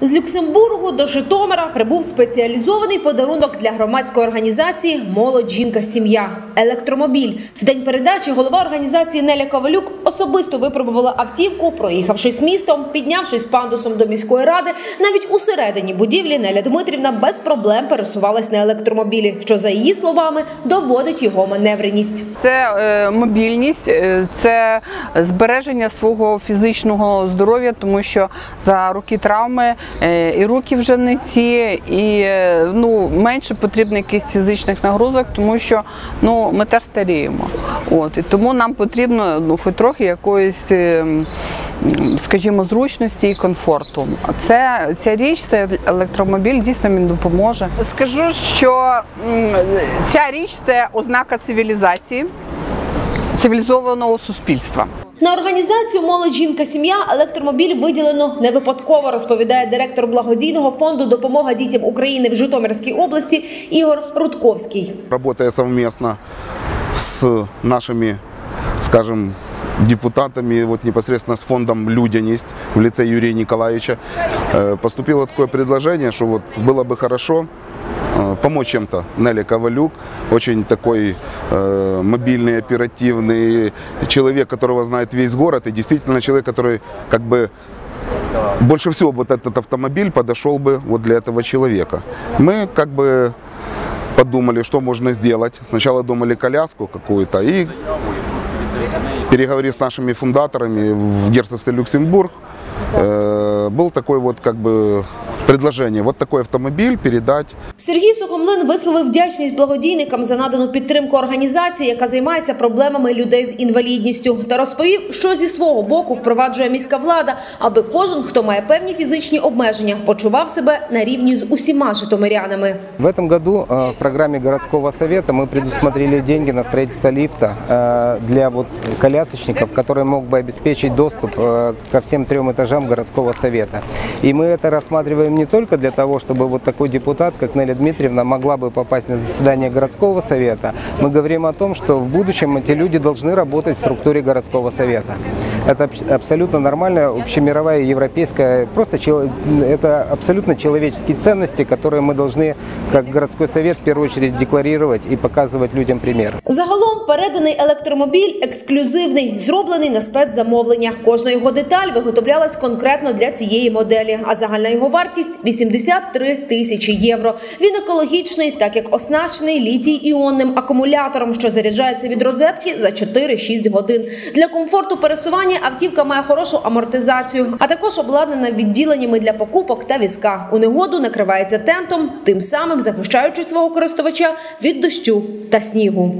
З Люксембургу до Житомира прибув спеціалізований подарунок для громадської організації Молодь жінка сім'я електромобіль. В день передачі голова організації Неля Ковалюк особисто випробувала автівку, проїхавшись містом, піднявшись пандусом до міської ради. Навіть у середині будівлі Неля Дмитрівна без проблем пересувалась на електромобілі, що за її словами доводить його маневреність. Це е, мобільність, е, це збереження свого фізичного здоров'я, тому що за роки травми і руки вже не ці, і е, ну, менше потрібно якихось фізичних нагрузок, тому що ну, ми теж старіємо. От, і тому нам потрібно ну, хоч трохи якоїсь. е, Скажімо, зручності і комфорту. Це ця річ, це електромобіль, дійсно він допоможе. Скажу, що ця річ це ознака цивілізації, цивілізованого суспільства. На організацію Молодь жінка сім'я електромобіль виділено не випадково, розповідає директор благодійного фонду Допомога дітям України в Житомирській області Ігор Рудковський. работая совместно с нашими, скажем, депутатами, вот непосредственно с фондом «Людяность» в лице Юрия Николаевича, э, поступило такое предложение, что вот было бы хорошо э, помочь чем-то Нелли Ковалюк, очень такой э, мобильный, оперативный человек, которого знает весь город, и действительно человек, который как бы больше всего вот этот автомобиль подошел бы вот для этого человека. Мы как бы подумали, что можно сделать. Сначала думали коляску какую-то и переговорив с нашими фундаторами в герцогстве Люксембург, э, был такой вот как бы предложение, вот такой автомобиль передать Сергій Сухомлин висловив вдячність благодійникам за надану підтримку організації, яка займається проблемами людей з інвалідністю, та розповів, що зі свого боку впроваджує міська влада, аби кожен, хто має певні фізичні обмеження, почував себе на рівні з усіма житомирянами. В этом году э, в программе городского совета мы предусмотрели деньги на строительство лифта э, для вот колясочников, которые мог бы обеспечить доступ э, ко всем трем этажам городского совета. И мы это не только для того, чтобы вот такой депутат, как Неля Дмитриевна, могла бы попасть на заседание городского совета. Мы говорим о том, что в будущем эти люди должны работать в структуре городского совета. Это абс- абсолютно нормальная общемировая европейская, просто это абсолютно человеческие ценности, которые мы должны, как городской совет, в первую очередь декларировать и показывать людям пример. Загалом переданий електромобіль ексклюзивний, зроблений на спецзамовлення. Кожна його деталь виготовлялась конкретно для цієї моделі, а загальна його вартість 83 тисячі євро. Він екологічний, так як оснащений літій-іонним акумулятором, що заряджається від розетки за 4-6 годин. Для комфорту пересування автівка має хорошу амортизацію, а також обладнана відділеннями для покупок та візка. У негоду накривається тентом, тим самим захищаючи свого користувача від дощу та снігу.